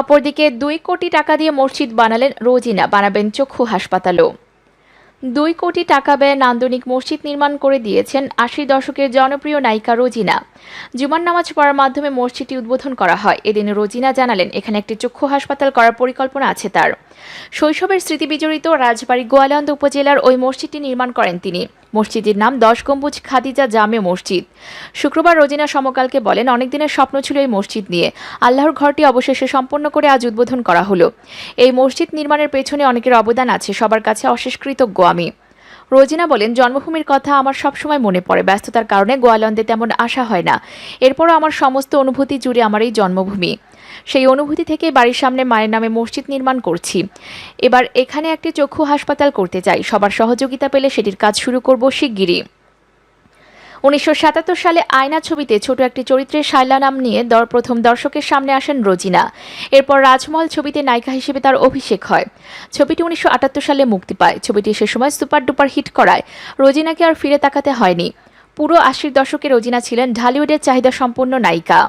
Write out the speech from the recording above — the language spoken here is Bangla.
অপরদিকে দুই কোটি টাকা দিয়ে মসজিদ বানালেন রোজিনা, বানাবেন চক্ষু হাসপাতালও। দুই কোটি টাকা ব্যয়ে নান্দনিক মসজিদ নির্মাণ করে দিয়েছেন আশির দশকের জনপ্রিয় নায়িকা রোজিনা। জুমার নামাজ পড়ার মাধ্যমে মসজিদটি উদ্বোধন করা হয়। এদিন রোজিনা জানালেন, এখানে একটি চক্ষু হাসপাতাল করার পরিকল্পনা আছে তার। শৈশবের স্মৃতিবিজড়িত রাজবাড়ী গোয়ালন্দ উপজেলার ওই মসজিদটি নির্মাণ করেন তিনি। মসজিদটির নাম দশ গম্বুজ খাদিজা জামে মসজিদ। শুক্রবার রোজিনা সমকালকে বলেন, অনেকদিনের স্বপ্ন ছিল এই মসজিদ নিয়ে। আল্লাহর ঘরটি অবশেষে সম্পন্ন করে আজ উদ্বোধন করা হলো। এই মসজিদ নির্মাণের পেছনে অনেকের অবদান আছে, সবার কাছে অশেষ কৃতজ্ঞ আমি। রোজিনা বলেন, জন্মভূমির কথা আমার সবসময় মনে পড়ে। ব্যস্ততার কারণে গোয়ালন্দে তেমন আসা হয় না। এরপরও আমার সমস্ত অনুভূতি জুড়ে আমার এই জন্মভূমি। সেই অনুভূতি থেকে বাড়ির সামনে মায়ের নামে মসজিদ নির্মাণ করছি। এবার এখানে একটি চক্ষু হাসপাতাল করতে চাই। সবার সহযোগিতা পেলে সেটির কাজ শুরু করব শিগগিরই। উনিশশো সাতাত্তর সালে আয়না ছবিতে ছোট একটি চরিত্রের শাইলা নাম নিয়ে দর প্রথম দর্শকের সামনে আসেন রোজিনা। এরপর রাজমহল ছবিতে নায়িকা হিসেবে তার অভিষেক হয়। ছবিটি উনিশশো আটাত্তর সালে মুক্তি পায়। ছবিটি সে সময় সুপার ডুপার হিট করায়। রোজিনাকে আর ফিরে তাকাতে হয়নি। পুরো আশির দশকে রোজিনা ছিলেন ঢালিউডের চাহিদা সম্পন্ন নায়িকা।